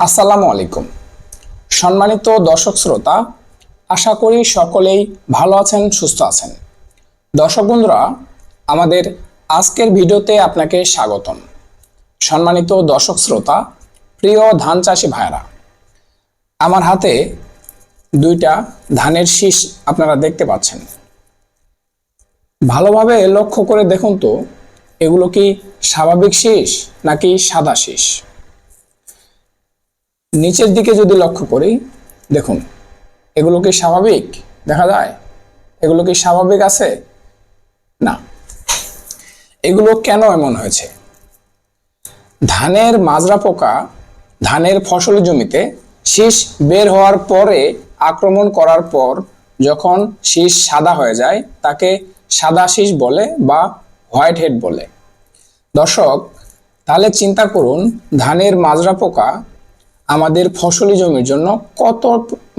আসসালামু আলাইকুম। সম্মানিত দর্শক শ্রোতা, আশা করি সকলেই ভালো আছেন, সুস্থ আছেন। দর্শক বন্ধুরা, আমাদের আজকের ভিডিওতে আপনাকে স্বাগতম। সম্মানিত দর্শক শ্রোতা, প্রিয় ধান চাষি ভাইরা আমার হাতে দুইটা ধানের শীষ আপনারা দেখতে পাচ্ছেন। ভালোভাবে লক্ষ্য করে দেখুন তো, এগুলো কি স্বাভাবিক শীষ নাকি সাদা শীষ? নিচের দিকে যদি লক্ষ্য করি, দেখুন, এগুলো কি স্বাভাবিক? দেখা যায়? এগুলো কি স্বাভাবিক আছে? না। এগুলো কেন এমন হয়েছে? ধানের মাজরা পোকা ধানের ফসল জমিতে শীষ বের হওয়ার পরে আক্রমণ করার পর যখন শীষ সাদা হয়ে যায়, তাকে সাদা শীষ বলে বা হোয়াইট হেড বলে। দর্শক, তাহলে চিন্তা করুন, ধানের মাজরা পোকা আমাদের ফসলি জমির জন্য কত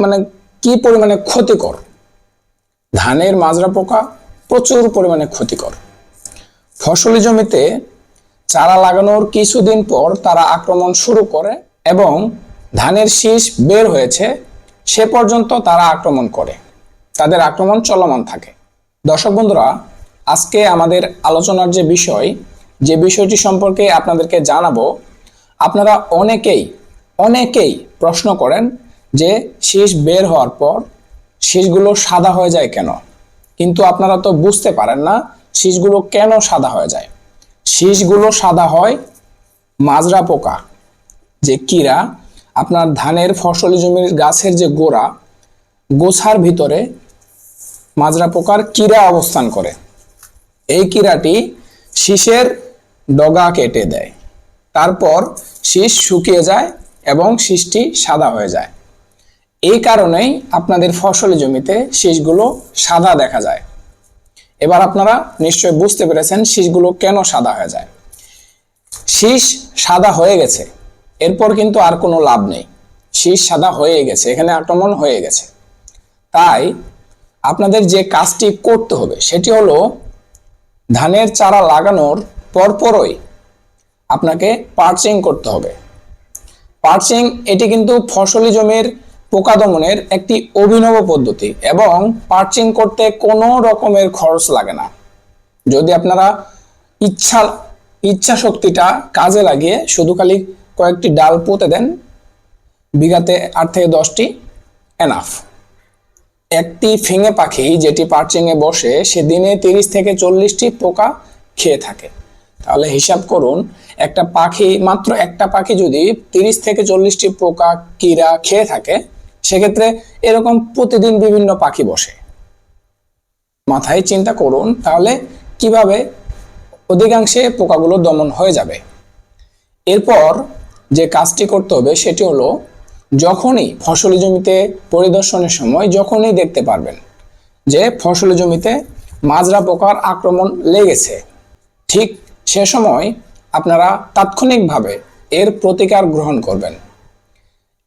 মানে কি পরিমাণে ক্ষতিকর? ধানের মাজরা পোকা প্রচুর পরিমাণে ক্ষতিকর। ফসলি জমিতে চারা লাগানোর কিছুদিন পর তারা আক্রমণ শুরু করে এবং ধানের শীষ বের হয়েছে, সে পর্যন্ত তারা আক্রমণ করে। তাদের আক্রমণ চলমান থাকে। দর্শক বন্ধুরা, আজকে আমাদের আলোচনার যে বিষয়, যে বিষয়টি সম্পর্কে আপনাদেরকে জানাব, আপনারা অনেকেই অনেকেই প্রশ্ন করেন যে শীষ বের হওয়ার পর শীষগুলো সাদা হয়ে যায় কেন? কিন্তু আপনারা তো বুঝতে পারেন না শীষগুলো কেন সাদা হয়ে যায়। শীষগুলো সাদা হয় মাজরা পোকা, যে কীরা আপনার ধানের ফসলি জমির গাছের যে গোড়া, গোছার ভিতরে মাজরা পোকার কীরা অবস্থান করে। এই কীরাটি শীষের ডগা কেটে দেয়। তারপর শীষ শুকিয়ে যায় এবং শীষটি সাদা হয়ে যায়। এই কারণেই আপনাদের ফসলি জমিতে শীষগুলো সাদা দেখা যায়। এবার আপনারা নিশ্চয় বুঝতে পেরেছেন শীষগুলো কেন সাদা হয়ে যায়। শীষ সাদা হয়ে গেছে, এরপর কিন্তু আর কোনো লাভ নেই। শীষ সাদা হয়ে গেছে, এখানে আক্রমণ হয়ে গেছে। তাই আপনাদের যে কাজটি করতে হবে, সেটি হলো ধানের চারা লাগানোর পরপরই আপনাকে পার্চিং করতে হবে। পার্চিং এটি কিন্তু ফসলি জমির পোকা দমনের একটি অভিনব পদ্ধতি এবং পার্চিং করতে কোনো রকমের খরচ লাগে না। যদি আপনারা ইচ্ছা ইচ্ছা শক্তিটা কাজে লাগিয়ে শুধু খালি কয়েকটি ডাল পুঁতে দেন, বিঘাতে আট থেকে দশটি এনাফ একটি ফিঙে পাখি যেটি পার্চিংয়ে বসে সে দিনে তিরিশ থেকে চল্লিশটি পোকা খেয়ে থাকে। তাহলে হিসাব করুন, একটা পাখি, মাত্র একটা পাখি যদি তিরিশ থেকে চল্লিশটি পোকা, কীরা খেয়ে থাকে, সেক্ষেত্রে এরকম প্রতিদিন বিভিন্ন পাখি বসে। মাথায় চিন্তা করুন, তাহলে কীভাবে অধিকাংশে পোকাগুলো দমন হয়ে যাবে। এরপর যে কাজটি করতে হবে, সেটি হলো যখনই ফসলি জমিতে পরিদর্শনের সময় যখনই দেখতে পারবেন যে ফসলি জমিতে মাজরা পোকার আক্রমণ লেগেছে, ঠিক সে সময় আপনারা তাৎক্ষণিকভাবে এর প্রতিকার গ্রহণ করবেন।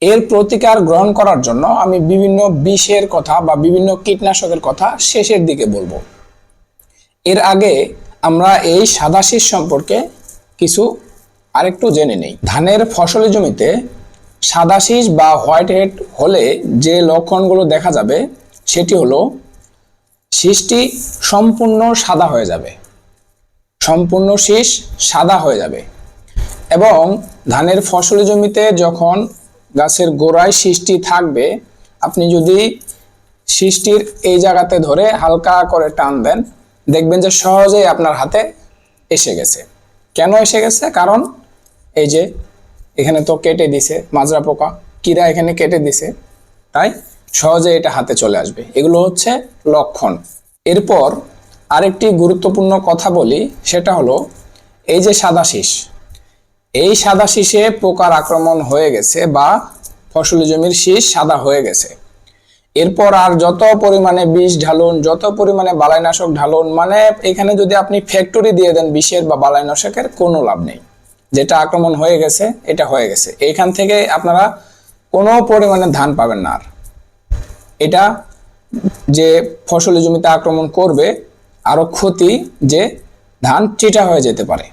এর প্রতিকার গ্রহণ করার জন্য আমি বিভিন্ন বিষের কথা বা বিভিন্ন কীটনাশকের কথা শেষের দিকে বলব। এর আগে আমরা এই সাদা শীষ সম্পর্কে কিছু আরেকটু জেনে নেই। ধানের ফসলি জমিতে সাদা শীষ বা হোয়াইট হেড হলে যে লক্ষণগুলো দেখা যাবে, সেটি হলো, শীষটি সম্পূর্ণ সাদা হয়ে যাবে। সম্পূর্ণ শীষ সাদা হয়ে যাবে। এবং ধানের ফসল জমিতে যখন গাছের গোড়ায় শীষটি থাকবে, আপনি যদি শীষটির এই জায়গাতে ধরে হালকা করে টান দেন, দেখবেন যে সহজেই আপনার হাতে এসে গেছে। কেন এসে গেছে? কারণ এই যে এখানে তো কেটে দিছে, মাজরা পোকা, কিরা এখানে কেটে দিছে, তাই সহজে এটা হাতে চলে আসবে। এগুলো হচ্ছে লক্ষণ। এরপর আরেকটি গুরুত্বপূর্ণ কথা বলি, সেটা হলো, এই যে সাদা শীষ, এই সাদা শীষে পোকার আক্রমণ হয়ে গেছে বা ফসলি জমির শীষ সাদা হয়ে গেছে। এরপর আর যত পরিমাণে বিষ ঢালুন, যত পরিমাণে বালাইনাশক ঢালুন মানে এখানে যদি আপনি ফ্যাক্টরি দিয়ে দেন বিষের বা বালাইনাশকের, কোনো লাভ নেই। যেটা আক্রমণ হয়ে গেছে, এটা হয়ে গেছে। এখান থেকে আপনারা কোনো পরিমাণে ধান পাবেন না আর। এটা যে ফসলি জমিতে আক্রমণ করবে আরও ক্ষতি যে ধান চিটা হয়ে যেতে পারে।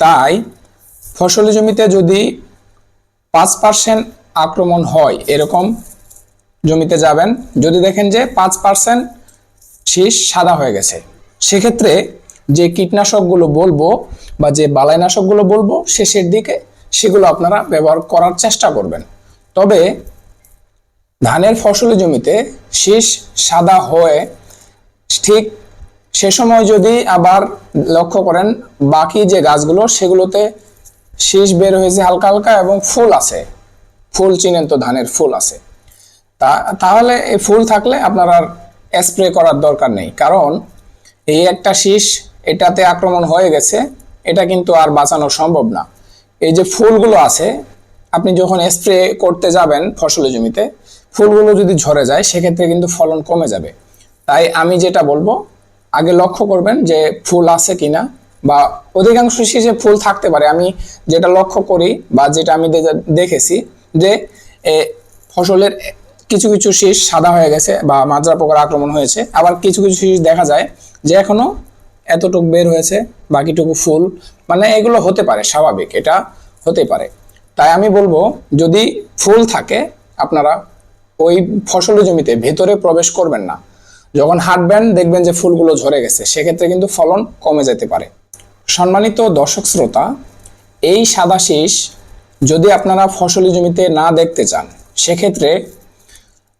তাই ফসলি জমিতে যদি পাঁচ পার্সেন্ট আক্রমণ হয় এরকম জমিতে যাবেন, যদি দেখেন যে পাঁচ পার্সেন্ট শীষ সাদা হয়ে গেছে, সেক্ষেত্রে যে কীটনাশকগুলো বলব বা যে বালাইনাশকগুলো বলব শেষের দিকে সেগুলো আপনারা ব্যবহার করার চেষ্টা করবেন। তবে ধানের ফসলি জমিতে শীষ সাদা হয়ে ঠিক সে সময় যদি আবার লক্ষ্য করেন, বাকি যে গাছগুলো, সেগুলোতে শীষ বের হয়েছে হালকা হালকা এবং ফুল আছে। ফুল চিনেন তো, ধানের ফুল আছে। তা, তাহলে এই ফুল থাকলে আপনার আর স্প্রে করার দরকার নেই। কারণ এই একটা শীষ এটাতে আক্রমণ হয়ে গেছে, এটা কিন্তু আর বাঁচানো সম্ভব না। এই যে ফুলগুলো আছে, আপনি যখন স্প্রে করতে যাবেন ফসলের জমিতে, ফুলগুলো যদি ঝরে যায়, সেক্ষেত্রে কিন্তু ফলন কমে যাবে। তাই আমি যেটা বলব আগে লক্ষ্য করবেন যে ফুল আছে কিনা বা অধিকাংশ শীষে ফুল থাকতে পারে। আমি যেটা লক্ষ্য করি বা যেটা আমি দেখেছি যে ফসলের কিছু কিছু শীষ সাদা হয়ে গেছে বা মাজরা পোকার আক্রমণ হয়েছে। আবার কিছু কিছু শীষ দেখা যায় যে এখনও এতটুকু বের হয়েছে, বাকিটুকু ফুল। মানে এগুলো হতে পারে, স্বাভাবিক এটা হতে পারে। তাই আমি বলব, যদি ফুল থাকে, আপনারা ওই ফসলের জমিতে ভেতরে প্রবেশ করবেন না। যখন হাঁটবেন, দেখবেন যে ফুলগুলো ঝরে গেছে। সেক্ষেত্রে কিন্তু ফলন কমে যেতে পারে। সম্মানিত দর্শক শ্রোতা, এই সাদা শীষ যদি আপনারা ফসলি জমিতে না দেখতে চান, সেক্ষেত্রে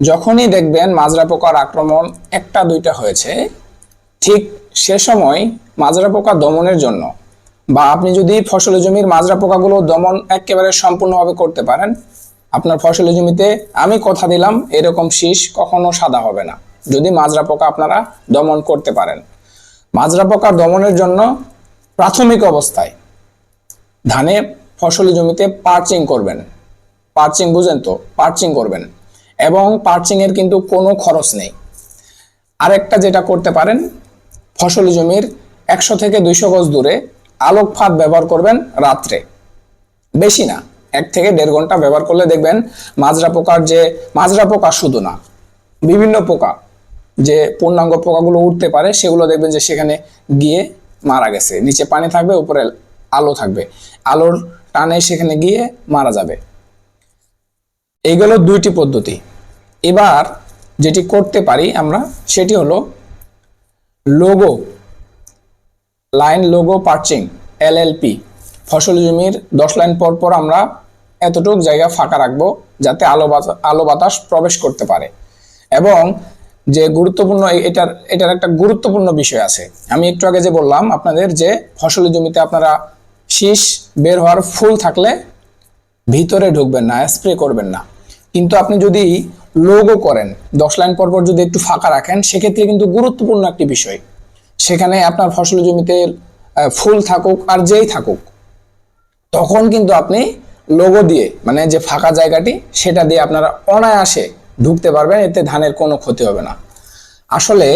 যখনই দেখবেন মাজরা পোকার আক্রমণ একটা, দুইটা হয়েছে, ঠিক সে সময় মাজরা পোকা দমনের জন্য বা আপনি যদি ফসলের জমির মাজরা পোকাগুলো দমন একেবারে সম্পূর্ণভাবে করতে পারেন, আপনার ফসলের জমিতে আমি কথা দিলাম, এরকম শীষ কখনো সাদা হবে না। যদি মাজরা পোকা আপনারা দমন করতে পারেন। মাজরা পোকা দমনের জন্য প্রাথমিক অবস্থায় ধানে ফসলি জমিতে পার্চিং করবেন। পার্চিং বুঝেন তো, পার্চিং করবেন। এবং পার্চিং এর কিন্তু কোনো খরচ নেই। আরেকটা যেটা করতে পারেন, ফসলি জমির একশো থেকে দুইশো গজ দূরে আলোক ফাঁদ ব্যবহার করবেন রাত্রে। বেশি না, এক থেকে দেড় ঘণ্টা ব্যবহার করলে দেখবেন মাজরা পোকার যে, মাজরা পোকা শুধু না, বিভিন্ন পোকা যে পূর্ণাঙ্গ পোকাগুলো উঠতে পারে, সেগুলো দেখবেন যে সেখানে গিয়ে মারা গেছে। নিচে পানি থাকবে, উপরে আলো থাকবে। আলোর টানে সেখানে গিয়ে মারা যাবে। এইগুলো দুইটি পদ্ধতি। এবার যেটি করতে পারি আমরা, সেটি হলো লোগো, লাইন লোগো পার্চিং এলএলপি ফসল জমির দশ লাইন পর পর আমরা এতটুক জায়গা ফাঁকা রাখব, যাতে আলো বাতা- আলো বাতাস প্রবেশ করতে পারে। এবং যে গুরুত্বপূর্ণ, এটার এটার একটা গুরুত্বপূর্ণ বিষয় আছে। আমি একটু আগে যে বললাম আপনাদের যে ফসলের জমিতে আপনারা শীষ বের হওয়ার ফুল থাকলে ভিতরে ঢুকবেন না, স্প্রে করবেন না। কিন্তু আপনি যদি লোগো করেন, দশ লাইন পর পর যদি একটু ফাঁকা রাখেন, সেক্ষেত্রে কিন্তু গুরুত্বপূর্ণ একটি বিষয়। সেখানে আপনার ফসল জমিতে ফুল থাকুক আর যেই থাকুক, তখন কিন্তু আপনি লোগো দিয়ে মানে যে ফাঁকা জায়গাটি, সেটা দিয়ে আপনারা অনায়াসে ঢুকতে পারবেন এতে ধানের কোনো ক্ষতি হবে না। আসলে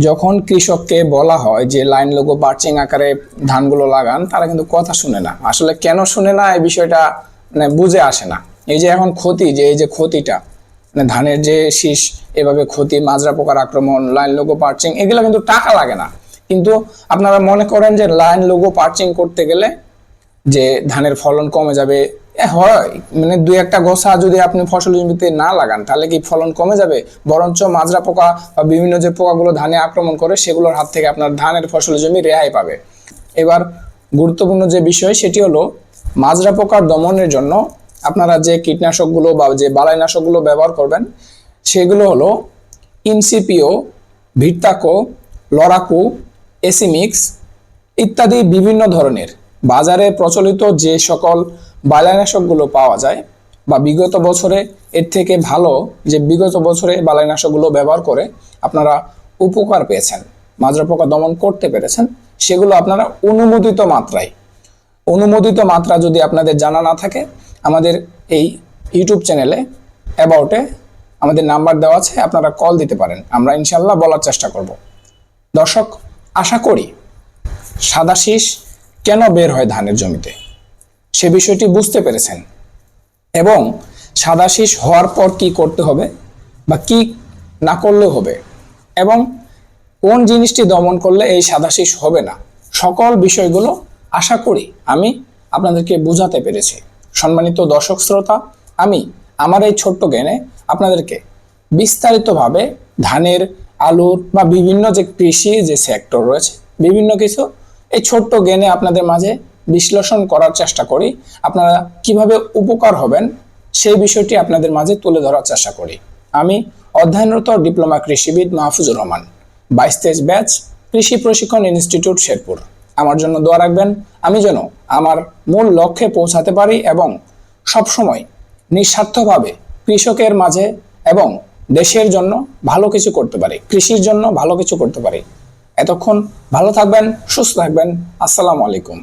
যখন কৃষককে বলা হয় যে লাইন লোগো বার্চিং আকারে ধানগুলো লাগান, তারা কিন্তু কথা শুনে না। আসলে কেন শুনে না, এই বিষয়টা মানে বুঝে আসে না। এই যে এখন ক্ষতি, যে এই যে ক্ষতিটা মানে ধানের যে শীষ, এভাবে ক্ষতি, মাজরা পোকার আক্রমণ, লাইন লোগো পার্চিং এগুলো কিন্তু টাকা লাগে না। কিন্তু আপনারা মনে করেন যে লাইন লোগো পার্চিং করতে গেলে যে ধানের ফলন কমে যাবে হয়। মানে দুই একটা গোসা যদি আপনি ফসল জমিতে না লাগান, তাহলে কি ফলন কমে যাবে? বরঞ্চ মাজরা পোকা বা বিভিন্ন যে পোকাগুলো ধানে আক্রমণ করে, সেগুলোর হাত থেকে আপনার ধানের ফসল জমি রেহাই পাবে। এবার গুরুত্বপূর্ণ যে বিষয়, সেটি হলো মাজরা পোকার দমনের জন্য আপনারা যে কীটনাশকগুলো বা যে বালাইনাশকগুলো ব্যবহার করবেন, সেগুলো হলো ইনসিপিও ভিট্টাকো লরাকু, এসিমিক্স ইত্যাদি বিভিন্ন ধরনের। বাজারে প্রচলিত যে সকল বালাইনাশকগুলো পাওয়া যায় বা বিগত বছরে এর থেকে ভালো যে বিগত বছরে বালাইনাশকগুলো ব্যবহার করে আপনারা উপকার পেয়েছেন মাজরা পোকা দমন করতে পেরেছেন, সেগুলো আপনারা অনুমোদিত মাত্রায়, অনুমোদিত মাত্রা যদি আপনাদের জানা না থাকে, আমাদের এই ইউটিউব চ্যানেলে অ্যাবাউটে আমাদের নাম্বার দেওয়া আছে, আপনারা কল দিতে পারেন, আমরা ইনশাল্লাহ বলার চেষ্টা করব। দর্শক, আশা করি সাদা শীষ কেন বের হয় ধানের জমিতে? সে বিষয়টি বুঝতে পেরেছেন। এবং সাদা শীষ হওয়ার পর কি করতে হবে বা কি না করলেও হবে এবং কোন জিনিসটি দমন করলে এই সাদা শীষ হবে না, সকল বিষয়গুলো আশা করি আমি আপনাদেরকে বোঝাতে পেরেছি। সম্মানিত দর্শক শ্রোতা, আমি আমার এই ছোট্ট জ্ঞানে আপনাদেরকে বিস্তারিতভাবে ধানের, আলুর বা বিভিন্ন যে কৃষি যে সেক্টর রয়েছে, বিভিন্ন কিছু এই ছোট্ট জ্ঞানে আপনাদের মাঝে বিশ্লেষণ করার চেষ্টা করি। আপনারা কীভাবে উপকার হবেন সেই বিষয়টি আপনাদের মাঝে তুলে ধরার চেষ্টা করি। আমি অধ্যয়নরত ডিপ্লোমা কৃষিবিদ মাহফুজুর রহমান, বাইশ তেইশ ব্যাচ কৃষি প্রশিক্ষণ ইনস্টিটিউট শেরপুর। আমার জন্য দোয়া রাখবেন, আমি যেন আমার মূল লক্ষ্যে পৌঁছাতে পারি এবং সবসময় নিঃস্বার্থভাবে কৃষকের মাঝে এবং দেশের জন্য ভালো কিছু করতে পারি, কৃষির জন্য ভালো কিছু করতে পারি। এতক্ষণ ভালো থাকবেন, সুস্থ থাকবেন। আসসালামু আলাইকুম।